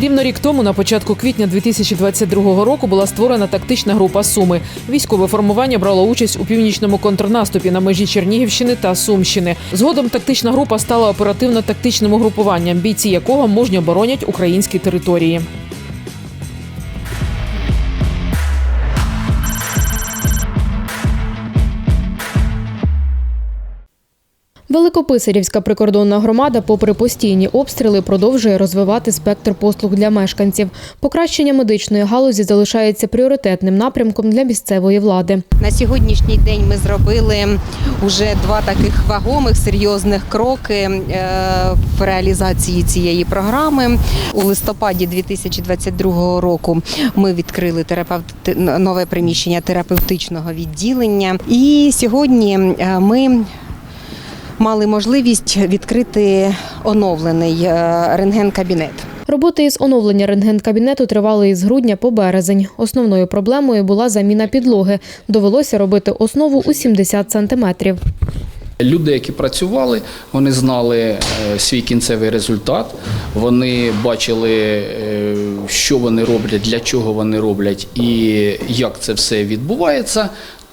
Рівно рік тому, на початку квітня 2022 року, була створена тактична група Суми. Військове формування брало участь у північному контрнаступі на межі Чернігівщини та Сумщини. Згодом тактична група стала оперативно-тактичним угрупуванням, бійці якого мужньо оборонять українські території. Великописарівська прикордонна громада, попри постійні обстріли, продовжує розвивати спектр послуг для мешканців. Покращення медичної галузі залишається пріоритетним напрямком для місцевої влади. На сьогоднішній день ми зробили вже два таких вагомих серйозних кроки е, в реалізації цієї програми. У листопаді 2022 року ми відкрили терапевти... нове приміщення терапевтичного відділення. І сьогодні е, ми мали можливість відкрити оновлений е, рентген-кабінет. Роботи із оновлення рентген-кабінету тривали із грудня по березень. Основною проблемою була заміна підлоги. Довелося робити основу у 70 сантиметрів. Люди, які працювали, вони знали е, свій кінцевий результат. Вони бачили, е, що вони роблять, для чого вони роблять і як це все відбувається.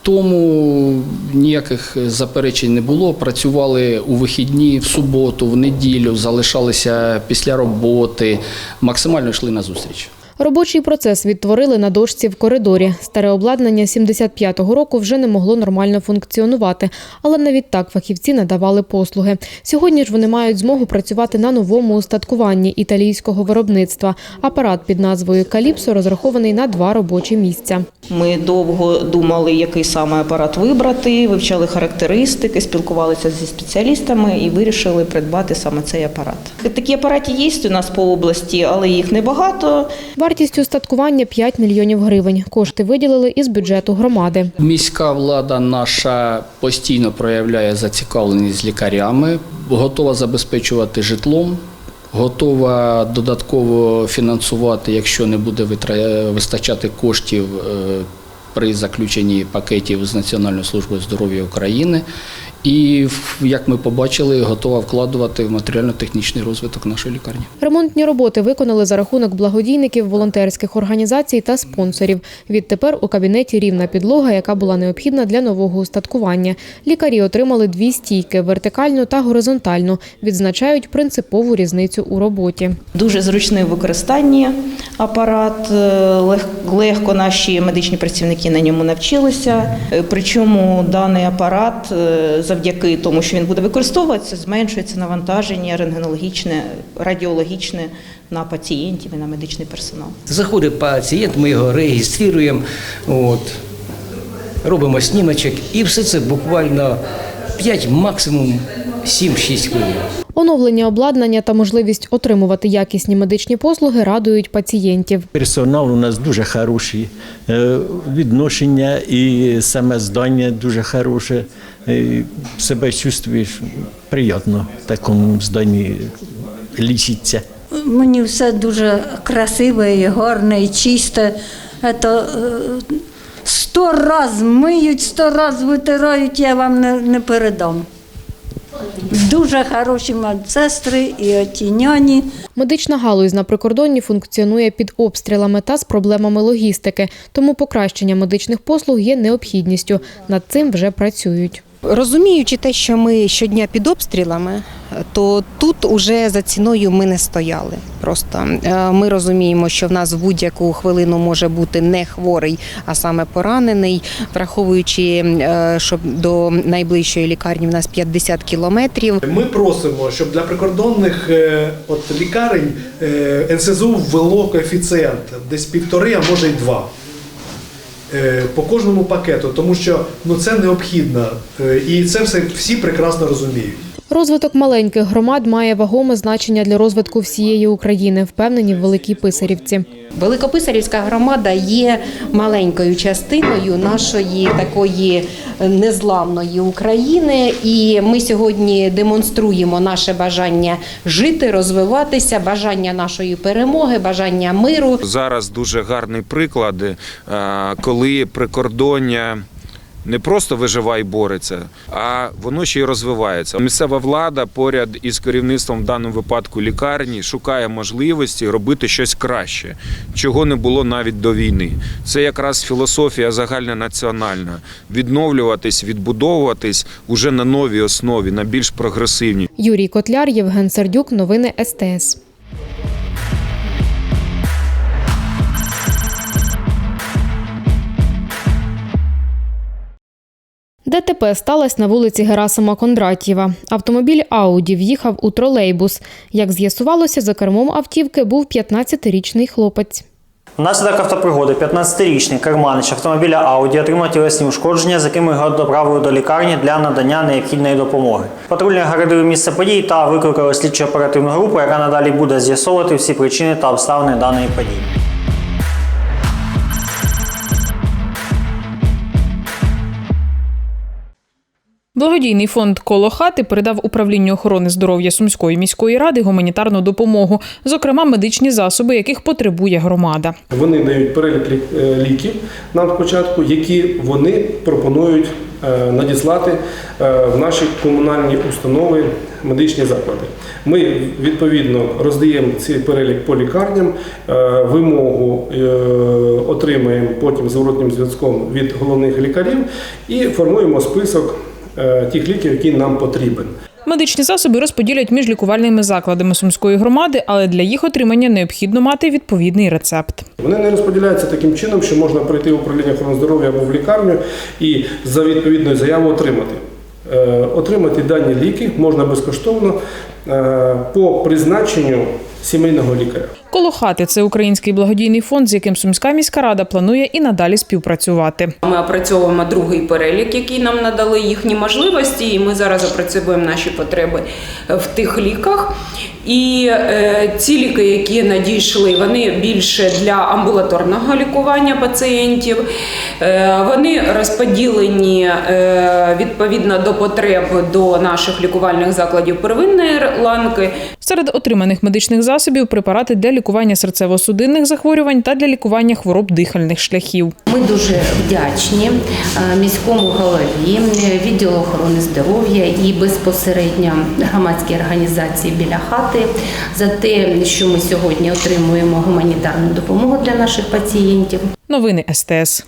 Тому ніяких заперечень не було. Працювали у вихідні, в суботу, в неділю, залишалися після роботи, максимально йшли на зустріч. Робочий процес відтворили на дошці в коридорі. Старе обладнання 75-го року вже не могло нормально функціонувати, але навіть так фахівці надавали послуги. Сьогодні ж вони мають змогу працювати на новому устаткуванні італійського виробництва. Апарат під назвою Каліпсо розрахований на два робочі місця. Ми довго думали, який саме апарат вибрати, вивчали характеристики, спілкувалися зі спеціалістами і вирішили придбати саме цей апарат. Такі апарати є у нас по області, але їх небагато. Вартість устаткування 5 мільйонів гривень. Кошти виділили із бюджету громади. Міська влада наша постійно проявляє зацікавленість лікарями, готова забезпечувати житлом, готова додатково фінансувати, якщо не буде вистачати коштів е, при заключенні пакетів з Національною службою здоров'я України. І, як ми побачили, готова вкладувати в матеріально-технічний розвиток нашої лікарні. Ремонтні роботи виконали за рахунок благодійників, волонтерських організацій та спонсорів. Відтепер у кабінеті рівна підлога, яка була необхідна для нового устаткування. Лікарі отримали дві стійки вертикальну та горизонтальну. Відзначають принципову різницю у роботі. Дуже зручний в використанні апарат. е, Легко наші медичні працівники на ньому навчилися. Е, Причому даний апарат, е, завдяки тому, що він буде використовуватися, зменшується навантаження рентгенологічне, радіологічне на пацієнтів і на медичний персонал. Заходить пацієнт, ми його реєструємо, от, робимо снімочок і все це буквально 5, максимум 7-6 хвилин. Оновлення обладнання та можливість отримувати якісні медичні послуги радують пацієнтів. Персонал у нас дуже хороший, е, відношення і саме здання дуже хороше. Е, Себе чувствуєш приємно в такому зданні лічиться. Мені все дуже красиве, і гарне, і чисте. Ето, е, сто раз миють, сто раз витирають, я вам не, не передам. Дуже хороші медсестри і отіняні. Медична галузь на прикордонні функціонує під обстрілами та з проблемами логістики, тому покращення медичних послуг є необхідністю. Над цим вже працюють. Розуміючи те, що ми щодня під обстрілами, то тут уже за ціною ми не стояли. Просто Е, ми розуміємо, що в нас в будь-яку хвилину може бути не хворий, а саме поранений, враховуючи, е, що до найближчої лікарні в нас 50 кілометрів. Ми просимо, щоб для прикордонних е, от, лікарень НСЗУ ввело коефіцієнт десь півтори, а може й два. Е, По кожному пакету, тому що ну це необхідно, Е, і це все всі прекрасно розуміють. Розвиток маленьких громад має вагоме значення для розвитку всієї України, впевнені в Великій Писарівці. Великописарівська громада є маленькою частиною нашої такої незламної України, і ми сьогодні демонструємо наше бажання жити, розвиватися, бажання нашої перемоги, бажання миру. Зараз дуже гарний приклад, е, коли прикордоння не просто виживає і бореться, а воно ще й розвивається. Місцева влада поряд із керівництвом в даному випадку лікарні шукає можливості робити щось краще, чого не було навіть до війни. Це якраз філософія загальнонаціональна відновлюватись, відбудовуватись уже на новій основі, на більш прогресивній. Юрій Котляр, Євген Сердюк, новини СТС. ДТП сталося на вулиці Герасима Кондратєва. Автомобіль Ауді в'їхав у тролейбус. Як з'ясувалося, за кермом автівки був 15-річний хлопець. Внаслідок автопригоди 15-річний керманич автомобіля Ауді отримав тілесні ушкодження, з якими його доправили до лікарні для надання необхідної допомоги. Патрульні огородили місце події та викликали слідчо оперативну групу, яка надалі буде з'ясовувати всі причини та обставини даної події. Благодійний фонд Коло хати передав управлінню охорони здоров'я Сумської міської ради гуманітарну допомогу, зокрема медичні засоби, яких потребує громада. Вони дають перелік е, ліків нам спочатку, які вони пропонують е, надіслати е, в наші комунальні установи, медичні заклади. Ми відповідно роздаємо цей перелік по лікарням, вимогу отримуємо потім зворотнім зв'язком від головних лікарів і формуємо список тих ліків, які нам потрібен. Медичні засоби розподілять між лікувальними закладами сумської громади, але для їх отримання необхідно мати відповідний рецепт. Вони не розподіляються таким чином, що можна прийти в управління охорони здоров'я або в лікарню і за відповідною заявою отримати. Е, Отримати дані ліки можна безкоштовно е, по призначенню сімейного лікаря. Коло хати це український благодійний фонд, з яким Сумська міська рада планує і надалі співпрацювати. Ми опрацьовуємо другий перелік, який нам надали їхні можливості, і ми зараз опрацьовуємо наші потреби в тих ліках. І е, ці ліки, які надійшли, вони більше для амбулаторного лікування пацієнтів. Е, вони розподілені е, відповідно до потреб до наших лікувальних закладів первинної ланки. Серед отриманих медичних засобів препарати для лікування серцево-судинних захворювань та для лікування хвороб дихальних шляхів. Ми дуже вдячні е, міському голові, відділу охорони здоров'я і безпосередньо громадській організації біля хати за те, що ми сьогодні отримуємо гуманітарну допомогу для наших пацієнтів. Новини СТС.